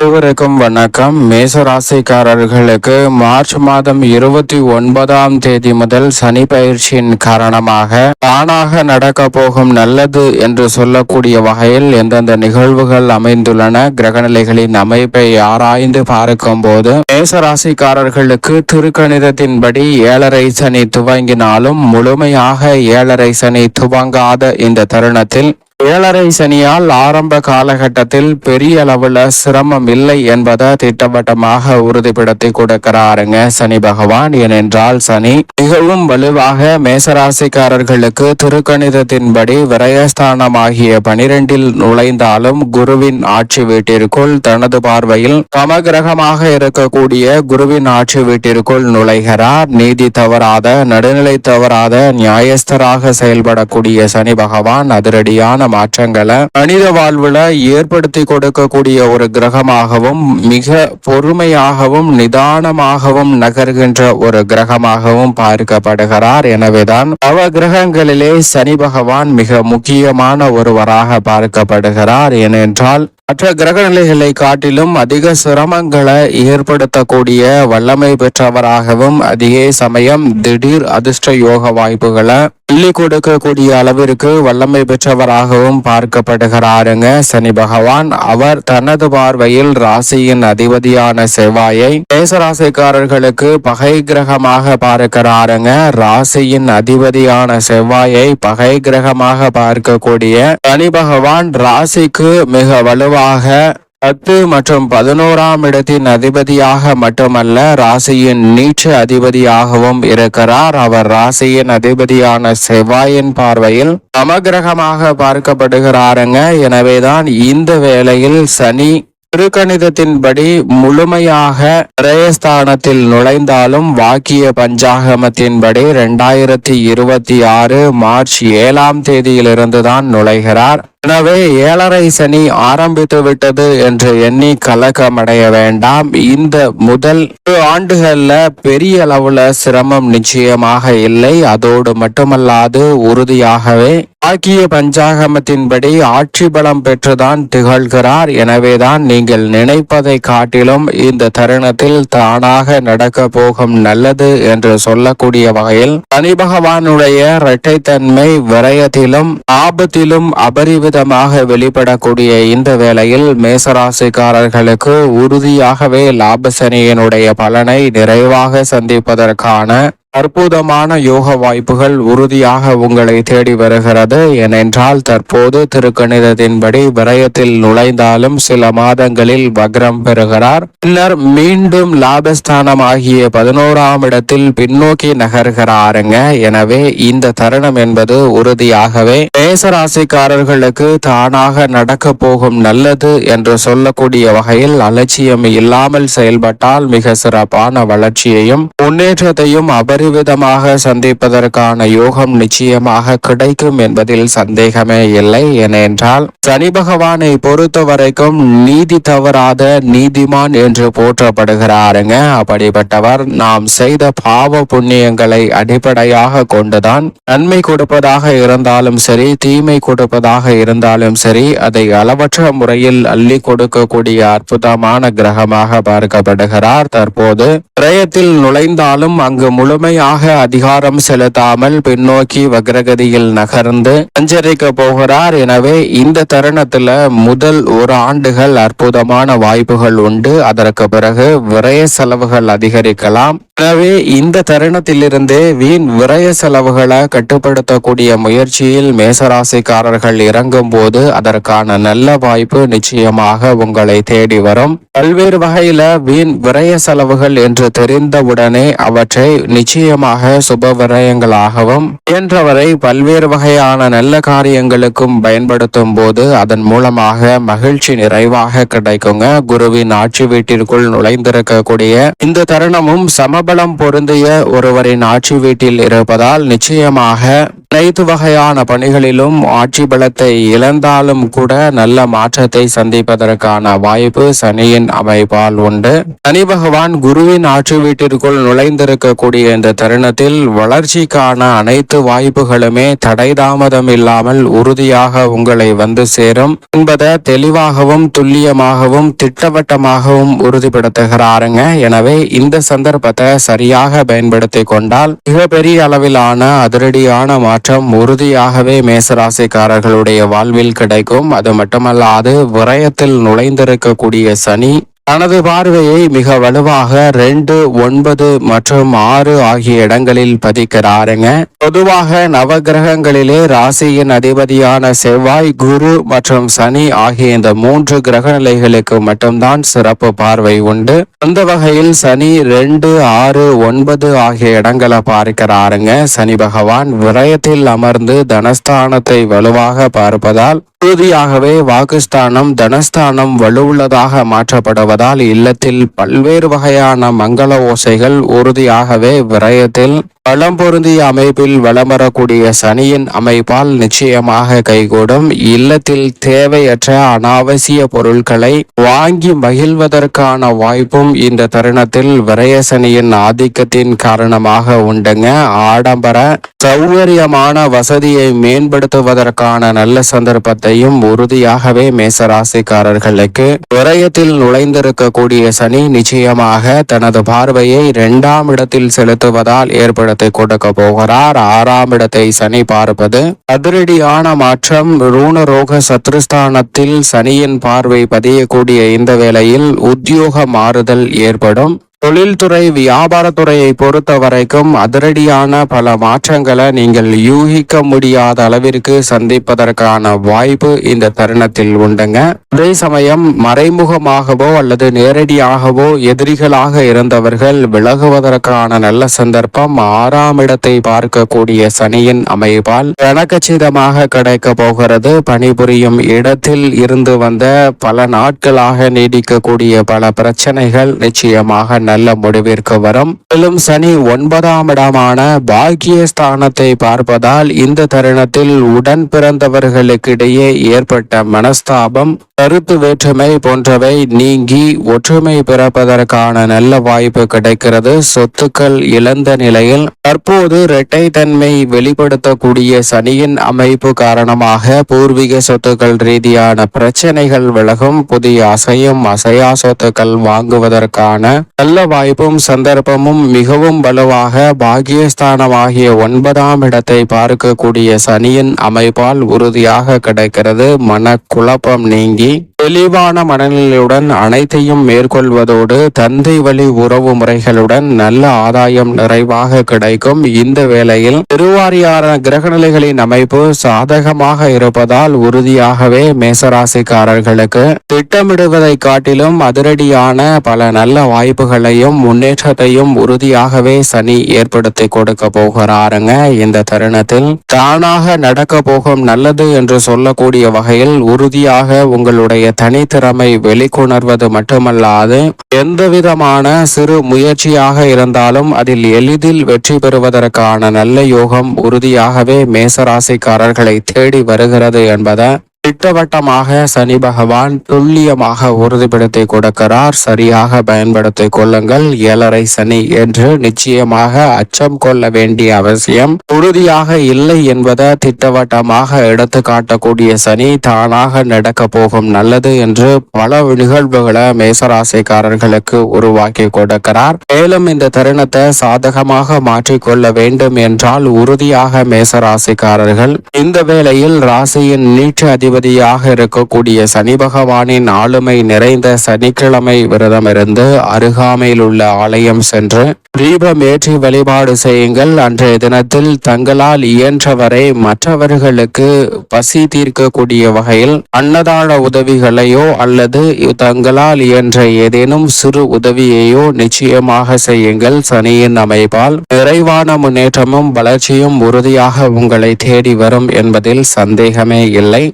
அனைவருக்கும் வணக்கம். மேசராசிக்காரர்களுக்கு மார்ச் மாதம் இருபத்தி ஒன்பதாம் தேதி முதல் சனி பயிற்சியின் காரணமாக தானாக நடக்க போகும் நல்லது என்று சொல்லக்கூடிய வகையில் எந்தெந்த நிகழ்வுகள் அமைந்துள்ளன கிரகநிலைகளின் அமைப்பை ஆராய்ந்து பார்க்கும் போது மேசராசிக்காரர்களுக்கு திருக்கணிதத்தின்படி ஏழரை சனி துவங்கினாலும் முழுமையாக ஏழரை சனி துவங்காத இந்த தருணத்தில் ஏழரை சனியால் ஆரம்ப காலகட்டத்தில் பெரிய அளவுல சிரமம் இல்லை என்பதை திட்டவட்டமாக உறுதிப்படுத்தி கொடுக்கிறாருங்க சனி பகவான். ஏனென்றால் சனி மிகவும் வலுவாக மேசராசிக்காரர்களுக்கு திருக்கணிதத்தின்படி விரயஸ்தானமாகிய பனிரெண்டில் நுழைந்தாலும் குருவின் ஆட்சி வீட்டிற்குள் தனது பார்வையில் சமகிரகமாக இருக்கக்கூடிய குருவின் ஆட்சி வீட்டிற்குள் நுழைகிறார். நீதி தவறாத நடுநிலை தவறாத நியாயஸ்தராக செயல்படக்கூடிய சனி பகவான் அதிரடியான மாற்றங்களை மனித வாழ்வுல ஏற்படுத்தி கொடுக்கக்கூடிய ஒரு கிரகமாகவும் மிக பொறுமையாகவும் நிதானமாகவும் நகர்கின்ற ஒரு கிரகமாகவும் பார்க்கப்படுகிறார். எனவேதான் நவ கிரகங்களிலே சனி பகவான் மிக முக்கியமான ஒருவராக பார்க்கப்படுகிறார். ஏனென்றால் மற்ற கிரக நிலைகளை காட்டிலும் அதிக சிரமங்களை ஏற்படுத்தக்கூடிய வல்லமை பெற்றவராகவும் அதே சமயம் திடீர் அதிர்ஷ்ட யோக வாய்ப்புகளை அள்ளி கொடுக்கக்கூடிய அளவிற்கு வல்லமை பெற்றவராகவும் பார்க்கப்படுகிறாருங்க. சனி பகவான் அவர் தனது பார்வையில் ராசியின் அதிபதியான செவ்வாயை மேசராசிக்காரர்களுக்கு பகை கிரகமாக பார்க்கிறாருங்க. ராசியின் அதிபதியான செவ்வாயை பகை கிரகமாக பார்க்கக்கூடிய சனி பகவான் ராசிக்கு மிக வலுவாக பத்து மற்றும் பதினோராம் இடத்தின் அதிபதியாக மட்டுமல்ல ராசியின் நீச்ச அதிபதியாகவும் இருக்கிறார். அவர் ராசியின் அதிபதியான செவ்வாயின் பார்வையில் சமகிரகமாக பார்க்கப்படுகிறாருங்க. எனவேதான் இந்த வேளையில் சனி திருக்கணிதத்தின்படி முழுமையாக பிரயஸ்தானத்தில் நுழைந்தாலும் வாக்கிய பஞ்சாகமத்தின்படி இரண்டாயிரத்தி இருபத்தி ஆறு மார்ச் ஏழாம் தேதியிலிருந்துதான் நுழைகிறார். எனவே ஏழரை சனி ஆரம்பித்து விட்டது என்று எண்ணி கலக்கமடைய வேண்டாம். இந்த முதல் ஆண்டுகள்ல பெரிய அளவுல சிரமம் நிச்சயமாக இல்லை. அதோடு மட்டுமல்லாது உறுதியாகவே ஆக்கிய பஞ்சாகமத்தின்படி ஆட்சி பலம் பெற்றுதான் திகழ்கிறார். எனவேதான் நீங்கள் நினைப்பதை காட்டிலும் இந்த தருணத்தில் தானாக நடக்க போகும் நல்லது என்று சொல்லக்கூடிய வகையில் சனி பகவானுடைய இரட்டைத்தன்மை விரயத்திலும் ஆபத்திலும் அபரிவிதமாக வெளிப்படக்கூடிய இந்த வேளையில் மேசராசிக்காரர்களுக்கு உறுதியாகவே லாபசனியினுடைய பலனை நிறைவாக சந்திப்பதற்கான அற்புதமான யோக வாய்ப்புகள் உறுதியாக உங்களை தேடி வருகிறது. ஏனென்றால் தற்போது திருக்கணிதத்தின்படி விரயத்தில் நுழைந்தாலும் சில மாதங்களில் வக்ரம் பெறுகிறார். பின்னர் மீண்டும் லாபஸ்தானம் ஆகிய பதினோராம் இடத்தில் பின்னோக்கி நகர்கிறாருங்க. எனவே இந்த தருணம் என்பது உறுதியாகவே மேசராசிக்காரர்களுக்கு தானாக நடக்க போகும் நல்லது என்று சொல்லக்கூடிய வகையில் அலட்சியம் இல்லாமல் செயல்பட்டால் மிக சிறப்பான வளர்ச்சியையும் முன்னேற்றத்தையும் அபரிவிதமாக சந்திப்பதற்கான யோகம் நிச்சயமாக கிடைக்கும் என்பதில் சந்தேகமே இல்லை ஏனென்றால் சனி பகவானை பொறுத்த வரைக்கும் நீதி தவறாத நீதிமான் என்று போற்றப்படுகிறாருங்க. அப்படிப்பட்டவர் நாம் செய்த பாவ புண்ணியங்களை அடிப்படையாக கொண்டுதான் நன்மை கொடுப்பதாக இருந்தாலும் சரி தீமை கொடுப்பதாக இருந்தாலும் சரி அதை அளவற்ற முறையில் அள்ளி கொடுக்கக்கூடிய அற்புதமான கிரகமாக பார்க்கப்படுகிறார். தற்போது பிரயத்தில் நுழைந்தாலும் அங்கு முழுமை முழுமையாக அதிகாரம் செலுத்தாமல் பின்னோக்கி வக்ரகதியில் நகர்ந்து சஞ்சரிக்க போகிறார். எனவே இந்த தருணத்துல முதல் ஒரு ஆண்டுகள் அற்புதமான வாய்ப்புகள் உண்டு. அதற்கு பிறகு விரய செலவுகள் அதிகரிக்கலாம். எனவே இந்த தருணத்திலிருந்தே வீண் விரய செலவுகளை கட்டுப்படுத்தக்கூடிய முயற்சியில் மேசராசிக்காரர்கள் இறங்கும் போது அதற்கான நல்ல வாய்ப்பு நிச்சயமாக உங்களை தேடி வரும். பல்வேறு வகையில வீண் விரய செலவுகள் என்று தெரிந்தவுடனே அவற்றை நிச்சயமாக சுப விரயங்களாகவும் இயன்றவரை பல்வேறு வகையான நல்ல காரியங்களுக்கும் பயன்படுத்தும் போது அதன் மூலமாக மகிழ்ச்சி நிறைவாக கிடைக்குங்க. குருவின் ஆட்சி வீட்டிற்குள் நுழைந்திருக்கக்கூடிய இந்த தருணமும் சமபலம் பொருந்திய ஒருவரின் ஆட்சி வீட்டில் இருப்பதால் நிச்சயமாக அனைத்து வகையான பணிகளிலும் ஆட்சி பலத்தை இழந்தாலும் கூட நல்ல மாற்றத்தை சந்திப்பதற்கான வாய்ப்பு சனியின் அமைப்பால் உண்டு. சனி பகவான் குருவின் ஆட்சி வீட்டிற்குள் நுழைந்திருக்கக்கூடிய இந்த தருணத்தில் வளர்ச்சிக்கான அனைத்து வாய்ப்புகளுமே தடை தாமதம் இல்லாமல் உறுதியாக உங்களை வந்து சேரும். என்பதை தெளிவாகவும் துல்லியமாகவும் திட்டவட்டமாகவும் உறுதிப்படுத்துகிறாருங்க. எனவே இந்த சந்தர்ப்பத்தை சரியாக பயன்படுத்தி கொண்டால் மிகப்பெரிய அளவிலான அதிரடியான மாற்றம் உறுதியாகவே மேசராசிக்காரர்களுடைய வாழ்வில் கிடைக்கும். அது மட்டுமல்லாது விரயத்தில் நுழைந்திருக்கக்கூடிய சனி தனது பார்வையை மிக வலுவாக ரெண்டு ஒன்பது மற்றும் ஆறு ஆகிய இடங்களில் பதிக்கிறாருங்க. பொதுவாக நவகிரகங்களிலே ராசியின் அதிபதியான செவ்வாய் குரு மற்றும் சனி ஆகிய இந்த மூன்று கிரக நிலைகளுக்கு மட்டும்தான் சிறப்பு பார்வை உண்டு. அந்த வகையில் சனி ரெண்டு ஆறு ஒன்பது ஆகிய இடங்களை பார்க்கிறாருங்க. சனி பகவான் விரயத்தில் அமர்ந்து தனஸ்தானத்தை வலுவாக பார்ப்பதால் உறுதியாகவே வாக்குஸ்தானம் தனஸ்தானம் வலுவுள்ளதாக மாற்றப்படுவதால் இல்லத்தில் பல்வேறு வகையான மங்கள ஓசைகள் உறுதியாகவே விரயத்தில் பலம் பொருந்திய அமைப்பில் வலம் வரக்கூடிய சனியின் அமைப்பால் நிச்சயமாக கைகூடும். இல்லத்தில் தேவையற்ற அனாவசிய பொருட்களை வாங்கி மகிழ்வதற்கான வாய்ப்பும் இந்த தருணத்தில் விரய சனியின் ஆதிக்கத்தின் காரணமாக உண்டுங்க. ஆடம்பர சௌகரியமான வசதியை மேம்படுத்துவதற்கான நல்ல சந்தர்ப்பத்தையும் உறுதியாகவே மேசராசிக்காரர்களுக்கு. விரயத்தில் நுழைந்திருக்கக்கூடிய சனி நிச்சயமாக தனது பார்வையை இரண்டாம் இடத்தில் செலுத்துவதால் ஏற்படுத்தி கொடுக்க போகிறார். ஆறாம் இடத்தை சனி பார்ப்பது. அதிரடியான மாற்றம் ரூணரோக சத்ருஸ்தானத்தில் சனியின் பார்வை பதியக்கூடிய இந்த வேளையில் உத்தியோக மாறுதல் ஏற்படும். தொழில்துறை வியாபாரத்துறையை பொறுத்த வரைக்கும் அதிரடியான பல மாற்றங்களை நீங்கள் யூகிக்க முடியாத அளவிற்கு சந்திப்பதற்கான வாய்ப்பு இந்த தருணத்தில் உண்டுங்க. அதே சமயம் மறைமுகமாகவோ அல்லது நேரடியாகவோ எதிரிகளாக இருந்தவர்கள் விலகுவதற்கான நல்ல சந்தர்ப்பம் ஆறாம் இடத்தை பார்க்கக்கூடிய சனியின் அமைப்பால் கணக்கச்சிதமாக கிடைக்க போகிறது. பணிபுரியும் இடத்தில் இருந்து வந்த பல நாட்களாக நீடிக்கக்கூடிய பல பிரச்சனைகள் நிச்சயமாக நல்ல முடிவிற்கு வரும். மேலும் சனி ஒன்பதாம் இடமான பாக்கியஸ்தானத்தை பார்ப்பதால் இந்த தருணத்தில் உடன் பிறந்தவர்களுக்கிடையே ஏற்பட்ட மனஸ்தாபம் கருத்து வேற்றுமை போன்றவை நீங்கி ஒற்றுமை பிறப்பதற்கான நல்ல வாய்ப்பு கிடைக்கிறது. சொத்துக்கள் இழந்த நிலையில் தற்போது இரட்டை தன்மை வெளிப்படுத்தக்கூடிய சனியின் அமைப்பு காரணமாக பூர்வீக சொத்துக்கள் ரீதியான பிரச்சனைகள் விலகும். புதிய அசையும் அசையா சொத்துக்கள் வாங்குவதற்கான நல்ல வாய்ப்பும் சந்தர்ப்பமும் மிகவும் வலுவாக பாகியஸ்தானமாகிய ஒன்பதாம் இடத்தை பார்க்கக்கூடிய சனியின் அமைப்பால் உறுதியாக கிடைக்கிறது. மனக்குழப்பம் நீங்கி தெளிவான மனநிலையுடன் அனைத்தையும் மேற்கொள்வதோடு தந்தை வழி உறவு முறைகளுடன் நல்ல ஆதாயம் நிறைவாக கிடைக்கும். இந்த வேளையில் திருவாரியான கிரகநிலைகளின் அமைப்பு சாதகமாக இருப்பதால் உறுதியாகவே மேசராசிக்காரர்களுக்கு திட்டமிடுவதை காட்டிலும் அதிரடியான பல நல்ல வாய்ப்புகளையும் முன்னேற்றத்தையும் உறுதியாகவே சனி ஏற்படுத்தி கொடுக்க போகிறாருங்க. இந்த தருணத்தில் தானாக நடக்க போகும் நல்லது என்று சொல்லக்கூடிய வகையில் உறுதியாக உங்களுடைய தனித்திறமை வெளிக்கொணர்வது மட்டுமல்லாது எந்த விதமான சிறு முயற்சியாக இருந்தாலும் அதில் எளிதில் வெற்றி பெறுவதற்கான நல்ல யோகம் உறுதியாகவே மேசராசிக்காரர்களை தேடி வருகிறது என்பதை திட்டவட்டமாக சனி பகவான் துல்லியமாக உறுதிப்படுத்தி கொடுக்கிறார். சரியாக பயன்படுத்தி கொள்ளுங்கள். ஏழரை சனி என்று நிச்சயமாக அச்சம் கொள்ள வேண்டிய அவசியம். உறுதியாக இல்லை என்பதை திட்டவட்டமாக எடுத்து காட்டக்கூடிய சனி தானாக நடக்க போகும் நல்லது என்று பல நிகழ்வுகளை மேசராசிக்காரர்களுக்கு உருவாக்கி கொடுக்கிறார். மேலும் இந்த தருணத்தை சாதகமாக மாற்றிக்கொள்ள வேண்டும் என்றால் உறுதியாக மேசராசிக்காரர்கள் இந்த வேளையில் ராசியின் நீற்று அதிபதியாக இருக்கக்கூடிய சனி பகவானின் ஆளுமை நிறைந்த சனிக்கிழமை விரதம் இருந்து அருகாமையில் உள்ள ஆலயம் சென்று தீபம் ஏற்றி வழிபாடு செய்யுங்கள். அன்றைய தினத்தில் தங்களால் இயன்றவரை மற்றவர்களுக்கு பசி தீர்க்கக்கூடிய வகையில் அன்னதான உதவிகளையோ அல்லது தங்களால் இயன்ற ஏதேனும் சிறு உதவியையோ நிச்சயமாக செய்யுங்கள். சனியின் அமைப்பால் நிறைவான முன்னேற்றமும் வளர்ச்சியும் உறுதியாக உங்களை தேடி வரும் என்பதில் சந்தேகமே இல்லை.